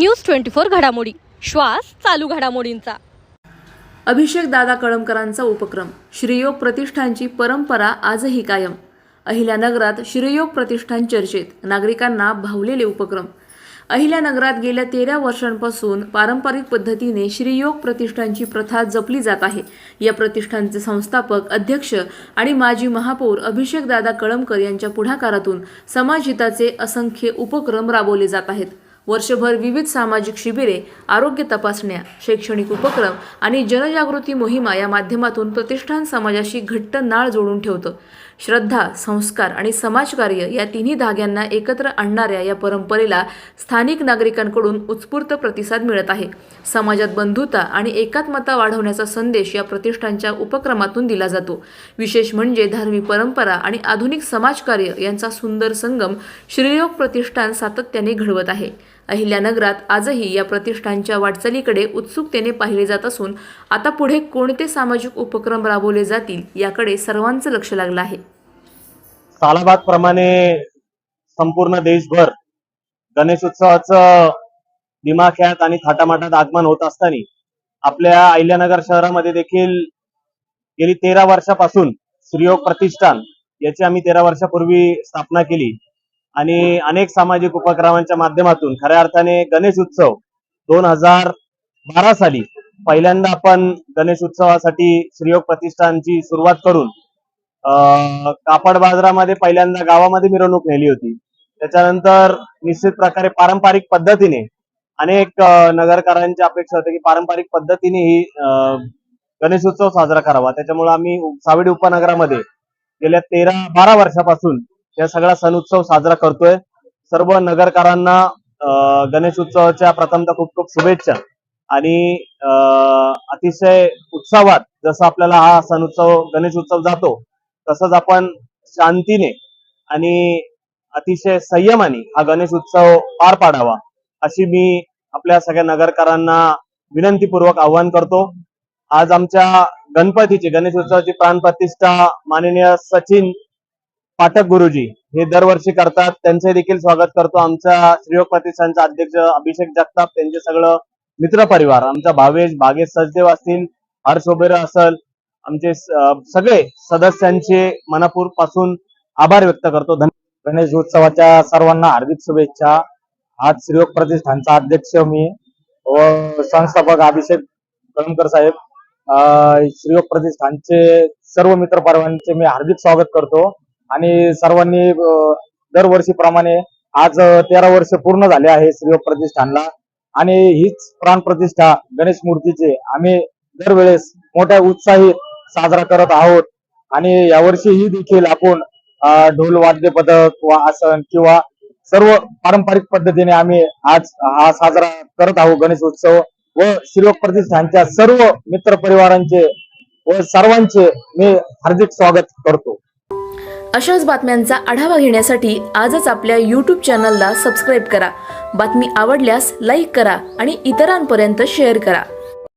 News twenty four घडामोडी. श्वास चालू घडामोडींचा. अभिषेक दादा कळमकरांचा उपक्रम. श्रीयोग प्रतिष्ठानची परंपरा आजही कायम. अहिल्यानगरात श्रीयोग प्रतिष्ठान चर्चेत. नागरिकांना भावलेले उपक्रम. अहिल्यानगरात गेल्या तेरा वर्षांपासून पारंपरिक पद्धतीने श्रीयोग प्रतिष्ठानची प्रथा जपली जात आहे. या प्रतिष्ठानचे संस्थापक अध्यक्ष आणि माजी महापौर अभिषेक दादा कळमकर यांच्या पुढाकारातून समाजहिताचे असंख्य उपक्रम राबवले जात आहेत. वर्षभर विविध सामाजिक शिबिरे आरोग्य तपासण्या शैक्षणिक उपक्रम आणि जनजागृती मोहिमा या माध्यमातून प्रतिष्ठान समाजाशी घट्ट नाळ जोडून ठेवतं. श्रद्धा संस्कार आणि समाजकार्य या तिन्ही धाग्यांना एकत्र आणणाऱ्या या परंपरेला स्थानिक नागरिकांकडून उत्स्फूर्त प्रतिसाद मिळत आहे. समाजात बंधुता आणि एकात्मता वाढवण्याचा संदेश या प्रतिष्ठानच्या उपक्रमातून दिला जातो. विशेष म्हणजे धार्मिक परंपरा आणि आधुनिक समाजकार्य यांचा सुंदर संगम श्रीयोग प्रतिष्ठान सातत्याने घडवत आहे. अहिल्यानगरात आजही या प्रतिष्ठानच्या वाटचालीकडे उत्सुकतेने पाहिले जात असून आता पुढे कोणते सामाजिक उपक्रम राबवले जातील याकडे सर्वांचं लक्ष लागलं आहे. सालाबाद प्रमाणे संपूर्ण देशभर गणेशोत्सवाचं दिमाख्यात आणि थाटामाटात आगमन होत असताना आपल्या अहिल्यानगर शहरामध्ये देखील गेली तेरा वर्षापासून श्रीयोग प्रतिष्ठान याची आम्ही तेरा वर्षापूर्वी स्थापना केली. आणि अनेक सामाजिक उपक्रमांच्या माध्यमातून खऱ्या अर्थाने गणेश उत्सव दोन हजार बारा साली पहिल्यांदा आपण गणेश उत्सवासाठी श्रीयोग प्रतिष्ठानची सुरुवात करून कापड बाजारामध्ये पहिल्यांदा गावामध्ये मिरवणूक नेली होती. त्याच्यानंतर निश्चित प्रकारे पारंपरिक पद्धतीने अनेक नगरकारांची नगरकरांची अपेक्षा होती की पारंपरिक पद्धतीने ही गणेशोत्सव साजरा करावा. त्याच्यामुळे आम्ही सावडी उपनगरामध्ये गेल्या तेरा बारा वर्षापासून या सगळा सण उत्सव साजरा करतोय. सर्व नगरकारांना गणेश उत्सवाच्या प्रथमतः खूप खूप शुभेच्छा आणि अतिशय उत्सवात जसं आपल्याला हा सण उत्सव गणेश उत्सव जातो तसंच आपण शांतीने आणि अतिशय संयमाने हा गणेश उत्सव पार पाडावा अशी मी आपल्या सगळ्या नगरकरांना विनंतीपूर्वक आवाहन करतो. आज आमच्या गणपतीची गणेश उत्सवाची प्राणप्रतिष्ठा माननीय सचिन पाठक गुरुजी हे दरवर्षी करतात. त्यांचे देखील स्वागत करतो. आमच्या श्रीयोग प्रतिष्ठानचा अध्यक्ष अभिषेक जगताप त्यांचे सगळं मित्रपरिवार आमचा भावेश भागेश सचदेव असतील हर्ष ओबेरा असल. आमचे सगळे सदस्यांचे मनापूरपासून आभार व्यक्त करतो. गणेश उत्सवाच्या सर्वांना हार्दिक शुभेच्छा. आज श्रीयोग प्रतिष्ठानचा अध्यक्ष मी व संस्थापक अभिषेक कळमकर साहेब. अं, श्रीयोग प्रतिष्ठानचे सर्व मित्र परवांचे मी हार्दिक स्वागत करतो. आणि सर्वांनी दरवर्षीप्रमाणे आज तेरा वर्ष पूर्ण झाले आहे श्रीयोग प्रतिष्ठानला. आणि हीच प्राण प्रतिष्ठा गणेश मूर्तीचे आम्ही दरवेळेस मोठ्या उत्साहित साजरा करत आहोत. आणि यावर्षी ही देखील आपण ढोल वाद्य पथक वा आसन किंवा सर्व पारंपरिक पद्धतीने आम्ही आज हा साजरा करत आहोत गणेश उत्सव व श्रीयोग प्रतिष्ठानच्या सर्व मित्र परिवारांचे व सर्वांचे मी हार्दिक स्वागत करतो. अशाच बातम्यांचा आढावा घेण्यासाठी आजच आपल्या यूट्यूब चॅनलला सबस्क्राईब करा. बातमी आवडल्यास लाईक करा आणि इतरांपर्यंत शेअर करा.